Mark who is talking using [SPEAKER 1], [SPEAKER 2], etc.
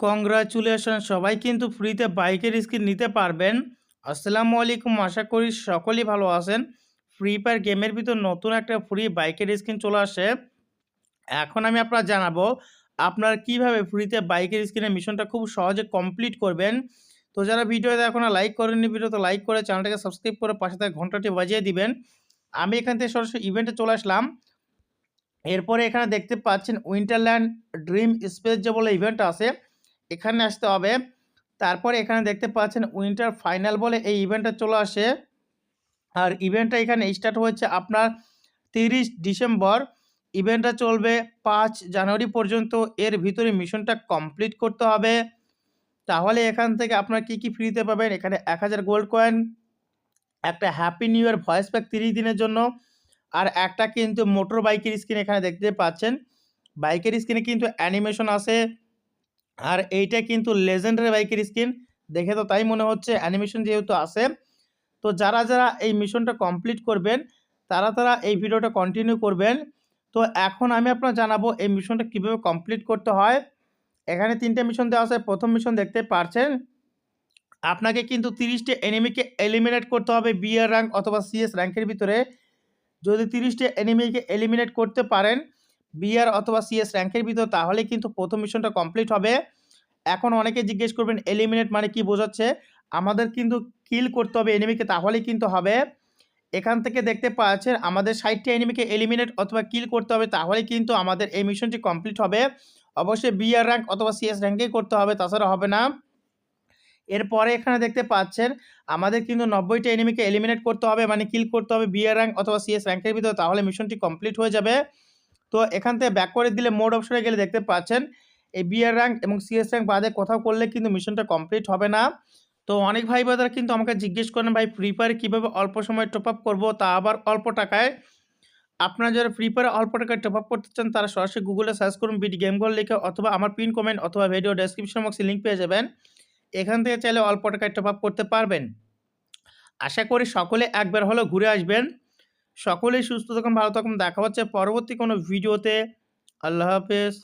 [SPEAKER 1] Congratulation সবাই কিন্তু ফ্রিতে বাইকের স্কিন নিতে পারবেন। আসসালামু আলাইকুম, আশা করি সকলেই ভালো আছেন। ফ্রি ফায়ার গেমের ভিতর নতুন একটা ফ্রি বাইকের স্কিন চলে আসে এখন আমি আপনার জানাব, আপনার কীভাবে ফ্রিতে বাইকের স্ক্রিনের মিশনটা খুব সহজে কমপ্লিট করবেন। তো যারা ভিডিওতে এখনও লাইক করেননি, ভিডিওতে লাইক করে চ্যানেলটাকে সাবস্ক্রাইব করে পাশে থাকা ঘন্টাটি বাজিয়ে দিবেন। আমি এখান থেকে সরাসরি ইভেন্টে চলে আসলাম। এরপরে এখানে দেখতে পাচ্ছেন উইন্টারল্যান্ড ড্রিম স্পেস যে বলে ইভেন্ট আছে এখানে আসতে হবে। তারপরে এখানে দেখতে পাচ্ছেন উইন্টার ফাইনাল বলে এই ইভেন্টটা চলে আসে। আর ইভেন্টটা এখানে স্টার্ট হয়েছে আপনার তিরিশ ডিসেম্বর। ইভেন্টটা চলবে পাঁচ জানুয়ারি পর্যন্ত। এর ভিতরে মিশনটা কমপ্লিট করতে হবে। তাহলে এখান থেকে আপনার কি কি ফ্রিতে পাবেন? এখানে এক হাজার গোল্ড কয়েন একটা happy new year voice pack তিরিশ দিনের জন্য, আর একটা কিন্তু মোটর বাইকের স্ক্রিন এখানে দেখতে পাচ্ছেন। বাইকের স্ক্রিনে কিন্তু অ্যানিমেশন আছে আর এইটা কিন্তু লেজেন্ডারি বাইকের স্ক্রিন দেখে তো তাই মনে হচ্ছে অ্যানিমেশন যেহেতু আছে, তো যারা যারা এই মিশনটা কমপ্লিট করবেন, তারা তারা এই ভিডিওটা কন্টিনিউ করবেন। তো এখন আমি আপনার জানাব এই মিশনটা কীভাবে কমপ্লিট করতে হয়। এখানে তিনটে মিশন দেওয়া আছে, প্রথম মিশন দেখতে পারছেন, আপনাকে কিন্তু তিরিশটি এনিমিকে এলিমিনেট করতে হবে বিআর র্যাঙ্ক অথবা সিএস র্যাঙ্কের ভিতরে। যদি তিরিশটি এনিমিকে এলিমিনেট করতে পারেন বিআর অথবা সিএস র্যাঙ্কের ভিতর তাহলে কিন্তু প্রথম মিশনটা কমপ্লিট হবে। এখন অনেকে জিজ্ঞেস করবেন এলিমিনেট মানে কি বোঝাচ্ছে? আমাদের কিন্তু কিল করতে হবে এনিমিকে তাহলেই কিন্তু হবে। এখান থেকে দেখতে পাচ্ছেন, আমাদের ষাটটি এনিমিকে এলিমিনেট অথবা কিল করতে হবে তাহলে কিন্তু আমাদের এই মিশনটি কমপ্লিট হবে। অবশ্যই বিআর র্যাঙ্ক অথবা সিএস র্যাঙ্কেই করতে হবে, তাছাড়া হবে না। এরপরে এখানে দেখতে পাচ্ছেন, আমাদের কিন্তু নব্বইটা এনিমিকে এলিমিনেট করতে হবে মানে কিল করতে হবে বিআর র্যাঙ্ক অথবা সিএস র্যাঙ্কের ভিতরে, তাহলে মিশনটি কমপ্লিট হয়ে যাবে। তো এখান থেকে ব্যাক করে দিলে মোড অপশনে গেলে দেখতে পাচ্ছেন, এই বিআর র্যাঙ্ক এবং সিএস র্যাঙ্ক বাদে কোথাও করলে কিন্তু মিশনটা কমপ্লিট হবে না। তো অনেক ভাই বোনেরা কিন্তু আমাকে জিজ্ঞেস করেন, ভাই ফ্রি ফায়ার কীভাবে অল্প সময় টপ আপ করব? তা আবার অল্প টাকায়। আপনারা যারা ফ্রি ফায়ারে অল্প টাকায় টপ আপ করতে চান, তারা সরাসরি গুগলে সার্চ করুন বিডি গেম গোল লিখে অথবা আমার পিন কমেন্ট অথবা ভিডিও ডেসক্রিপশন বক্সে লিঙ্ক পেয়ে যাবেন। এখান থেকে চাইলে অল্প টাকায় টপ আপ করতে পারবেন। আশা করি সকলে একবার হলেও ঘুরে আসবেন। সকলেই সুস্থ থাকুন ভালো থাকুন। দেখা হচ্ছে পরবর্তী কোনো ভিডিওতে। আল্লাহ হাফেজ।